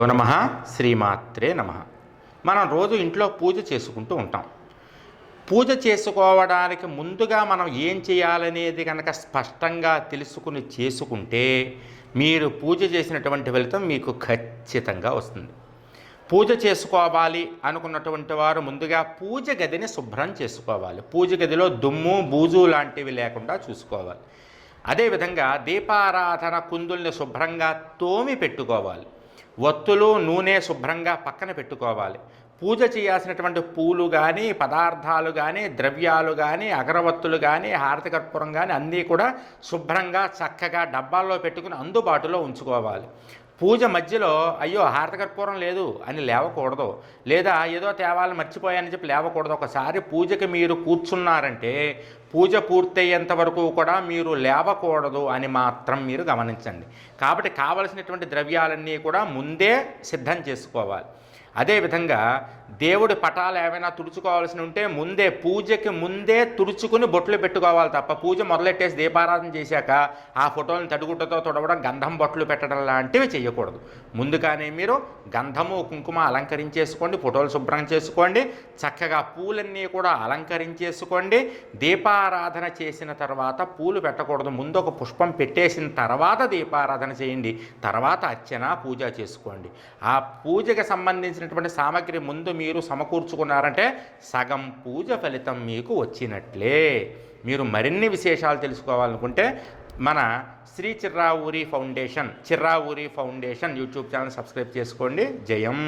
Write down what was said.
నమ శ్రీమాత్రే నమ. మనం రోజు ఇంట్లో పూజ చేసుకుంటూ ఉంటాం. పూజ చేసుకోవడానికి ముందుగా మనం ఏం చేయాలనేది కనుక స్పష్టంగా తెలుసుకుని చేసుకుంటే మీరు పూజ చేసినటువంటి ఫలితం మీకు ఖచ్చితంగా వస్తుంది. పూజ చేసుకోవాలి అనుకున్నటువంటి వారు ముందుగా పూజ గదిని శుభ్రం చేసుకోవాలి. పూజ గదిలో దుమ్ము బూజు లాంటివి లేకుండా చూసుకోవాలి. అదేవిధంగా దీపారాధన కుందుల్ని శుభ్రంగా తోమి పెట్టుకోవాలి. ఒత్తులు నూనె శుభ్రంగా పక్కన పెట్టుకోవాలి. పూజ చేయాల్సినటువంటి పూలు కానీ పదార్థాలు కానీ ద్రవ్యాలు కానీ అగరవత్తులు కానీ హారతి కర్పూరం కానీ అన్నీ కూడా శుభ్రంగా చక్కగా డబ్బాల్లో పెట్టుకుని అందుబాటులో ఉంచుకోవాలి. పూజ మధ్యలో అయ్యో హారతకర్పూరం లేదు అని లేవకూడదు. లేదా ఏదో తేవాలని మర్చిపోయానని చెప్పి లేవకూడదు. ఒకసారి పూజకి మీరు కూర్చున్నారంటే పూజ పూర్తయ్యేంత వరకు కూడా మీరు లేవకూడదు అని మాత్రం మీరు గమనించండి. కాబట్టి కావలసినటువంటి ద్రవ్యాలన్నీ కూడా ముందే సిద్ధం చేసుకోవాలి. అదేవిధంగా దేవుడి పటాలు ఏమైనా తుడుచుకోవాల్సి ఉంటే ముందే పూజకి ముందే తుడుచుకుని బొట్లు పెట్టుకోవాలి తప్ప పూజ మొదలెట్టేసి దీపారాధన చేశాక ఆ ఫోటోలను తడుగుడ్డతో తుడవడం గంధం బొట్లు పెట్టడం లాంటివి చేయకూడదు ముందుగానే మీరు గంధము కుంకుమ అలంకరించేసుకోండి ఫోటోలు శుభ్రం చేసుకోండి చక్కగా పూలన్నీ కూడా అలంకరించేసుకోండి దీపారాధన చేసిన తర్వాత పూలు పెట్టకూడదు. ముందు ఒక పుష్పం పెట్టేసిన తర్వాత దీపారాధన చేయండి తర్వాత అర్చన పూజ చేసుకోండి. ఆ పూజకి సంబంధించిన సంబంధించినటువంటి సామాగ్రి ముందు మీరు సమకూర్చుకున్నారంటే సగం పూజ ఫలితం మీకు వచ్చినట్లే. మీరు మరిన్ని విశేషాలు తెలుసుకోవాలనుకుంటే మన Shri Chirravuri foundation Chirravuri foundation YouTube channel subscribe చేసుకోండి. జయం.